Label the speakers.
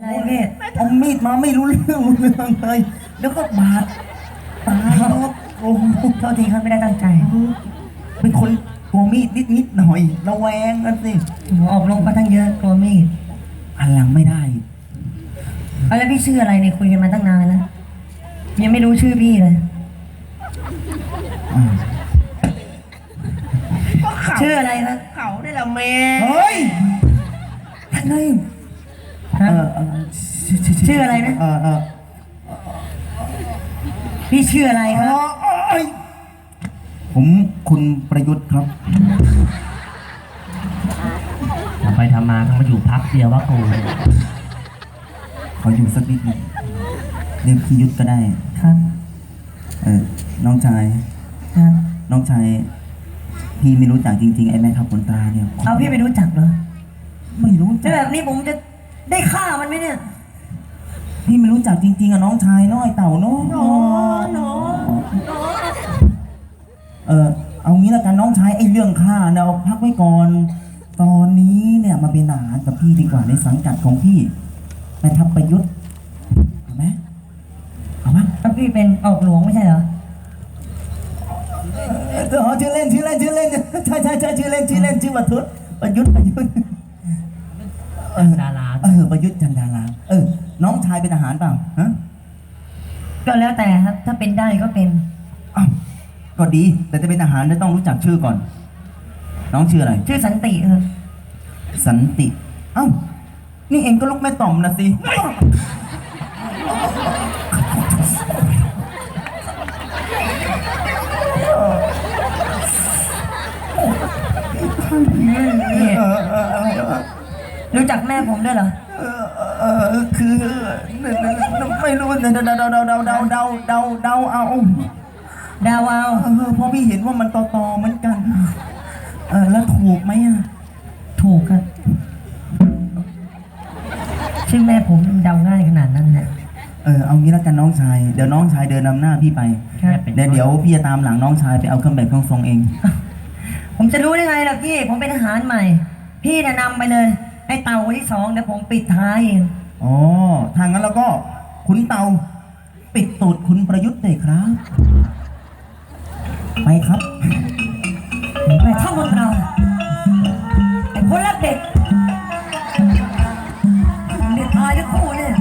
Speaker 1: อะไรพี่
Speaker 2: เอามีดมาไม่รู้เรื่องเรื่องเลย แล้วก็บาดตายแล้วโอ้โห
Speaker 1: โทษทีครับไม่ได้ตั้งใจ
Speaker 2: เป็นคนกลัวมีดนิดนิดๆหน่อยระแวงกันสิ
Speaker 1: หัวออกลงมาตั้งเยอะกลัวมีด
Speaker 2: อันหลังไม่ได้
Speaker 1: เอาแล้วพี่ชื่ออะไรเนี่ยคุยกันมาตั้งนานแล้วยังไม่รู้ชื่อพี่เลย
Speaker 2: อืม
Speaker 1: ชื่ออะไรครับ
Speaker 3: เขาได้ละแม่
Speaker 2: เฮ้ยท่านเลย
Speaker 1: ฮะ
Speaker 2: เออเออ
Speaker 1: ชื่ออะไรนะ
Speaker 2: เออเออ
Speaker 1: พี่ชื่ออะไรค
Speaker 2: เอ
Speaker 1: รับ
Speaker 2: อเอ้ยผมคุณประยุทธ์ครับ
Speaker 3: ทำไปทำมาก็มาอยู่พักเดียวว่ากู
Speaker 2: ขออยู่สักนิดหนึงเรียกพี่ยุทธก็ได้
Speaker 1: ครับ
Speaker 2: เออน้องชาย
Speaker 1: ครับ
Speaker 2: น้องชาย พี่ไม่รู้จักจริงๆ ไอ้แม่ทับขนตาเนี่ย
Speaker 1: เอาพี่ไม่รู้จักเหรอ
Speaker 2: ไม่รู้
Speaker 1: จะ
Speaker 2: จัก
Speaker 1: แบบนี้ผมจะ ได้ฆ่ามันไหมเนี่ย
Speaker 2: พี่ไม่รู้จักจริงๆอะน้องชายน้อยเต่าเนาะ
Speaker 1: หนอหนอ
Speaker 2: เออเอางี้ละกันน้องชายไอ้เรื่องฆ่าเนี่ยเอาพักไว้ก่อน ตอนนี้เนี่ยมาเป็นทหารกับพี่ดีกว่าในสังกัดของพี่แม่ทัพประยุทธ์เอาไหมเอาไหม
Speaker 1: แล้วพี่เป็นออกหลวงไม่ใช่เหรอ
Speaker 2: เออชื่อเล่นชื่อเล่นชื่อเล่นใช่ใช่ใช่ชื่อเล่นชื่อเล่นชื่อวัทุศประยุทธ์ประยุทธ์ เออ
Speaker 3: ดารา
Speaker 2: เออประยุทธ์จันดาราเออ น้องชายเป็นทหารเปล่าฮะ
Speaker 1: ก็แล้วแต่ครับ ถ้าเป็นได้ก็เป็น
Speaker 2: อ้าวก็ดี แต่จะเป็นทหารเนี่ยต้องรู้จักชื่อก่อน น้องชื่ออะไร
Speaker 1: ชื่อสันติครับ
Speaker 2: สันติเอ้านี่เองก็ลูกแม่ต่อมนะสิ
Speaker 1: นี่ รู้จักแม่ผมด้วยเหรอ
Speaker 2: เออเออคือไม่รู้เดาเดาเดาเดาเดาเดาเดาเดาเดาเอา
Speaker 1: ดาวาว
Speaker 2: เออเพราะพี่เห็นว่ามันต่อต่อๆเหมือนกัน เออแล้วถูกไหมอะ
Speaker 1: ถูกครับชื่อแม่ผมเดาง่ายขนาดนั้นนะ
Speaker 2: เออเอางี้แล้วกันน้องชาย เดี๋ยวน้องชายเดินนำหน้าพี่ไป
Speaker 1: ครับ
Speaker 2: เดี๋ยวเดี๋ยวพี่จะตามหลังน้องชายไปเอาเครื่องแบบเครื่องทรงเอง
Speaker 1: ผมจะรู้ได้ไงล่ะพี่ ผมเป็นทหารใหม่ พี่แนะนำไปเลย ไอ้เตาคนที่สองเดี๋ยวผมปิดท้ายเอง
Speaker 2: อ๋อทางนั้นแล้วก็ขุนเตาปิดตูดขุนประยุทธ์เลยครับ ไปครับ
Speaker 1: แต่ถ้าหมดเราไอ้คนรักเด็กเด็กตายทั้งคู่เนี่ย